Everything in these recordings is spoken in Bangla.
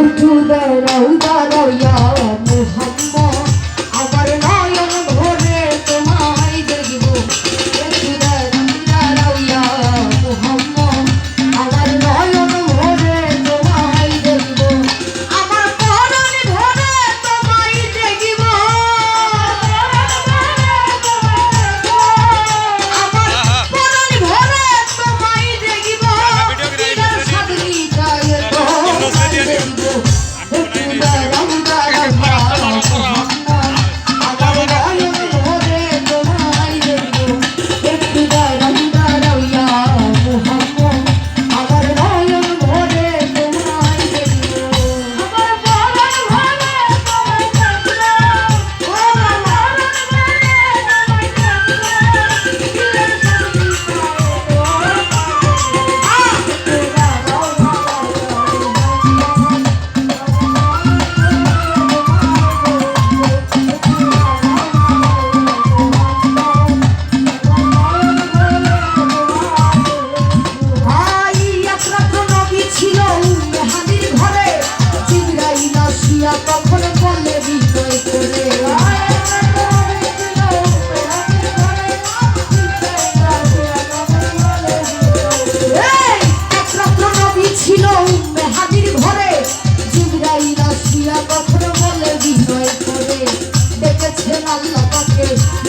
একটু দাঁড়াও দাঁড়াও ইয়া মুহাম্মদ।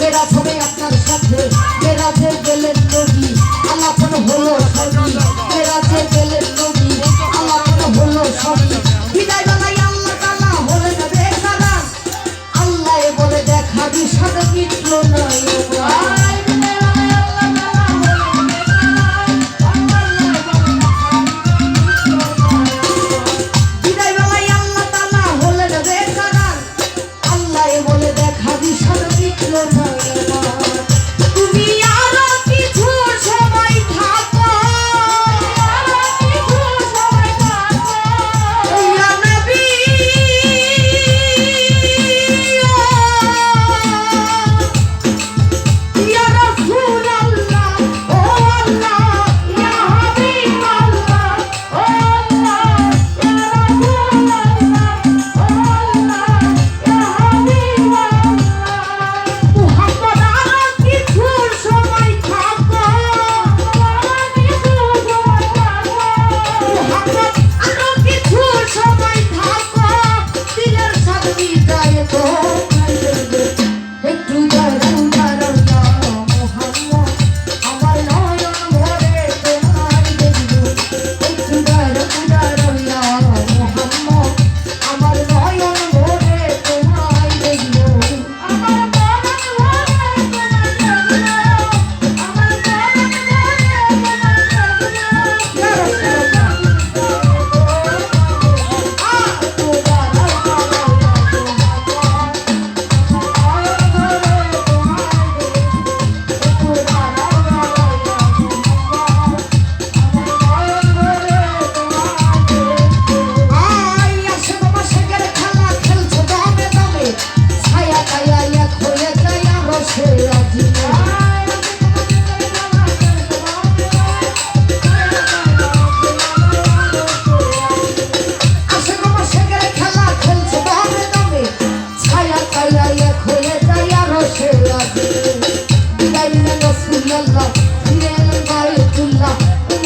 মেয়েরা সবে আপনার সাথে। মেয়েরা যে গেলেন নদী আলাপন হলো সবই মেয়েরা যে গেলেন নদী আলাপন হলো সবই বিদায় বেলায় আল্লাহ তালা হলে যাবে সারা আল্লাহ বলে দেখা বিষাদ মিটল নয় Lord.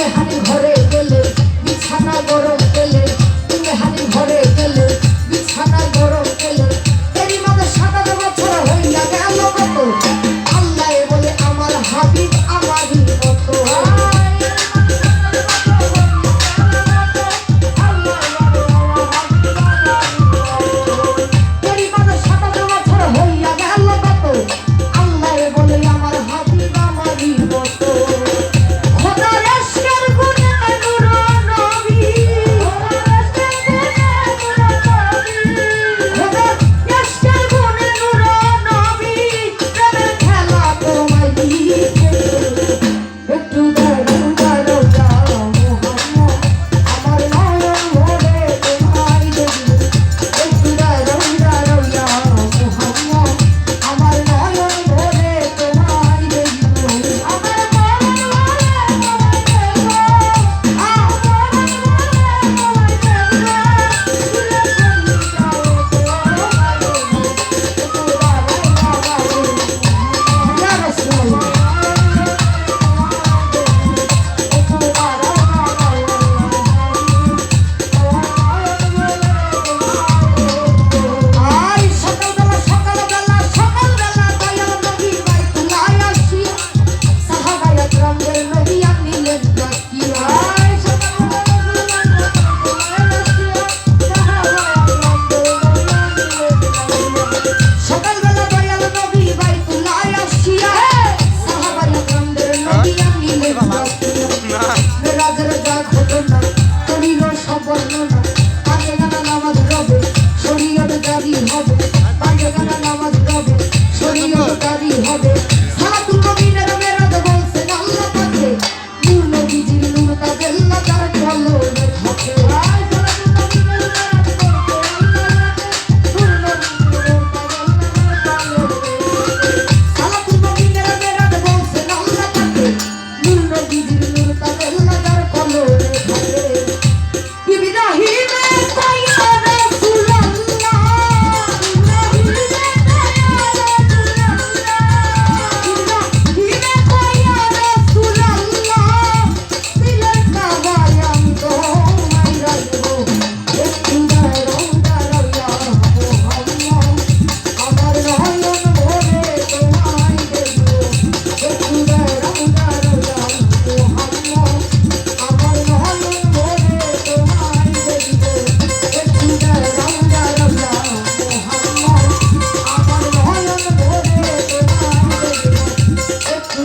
হাতে ঘরে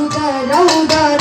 রৌদা রৌদা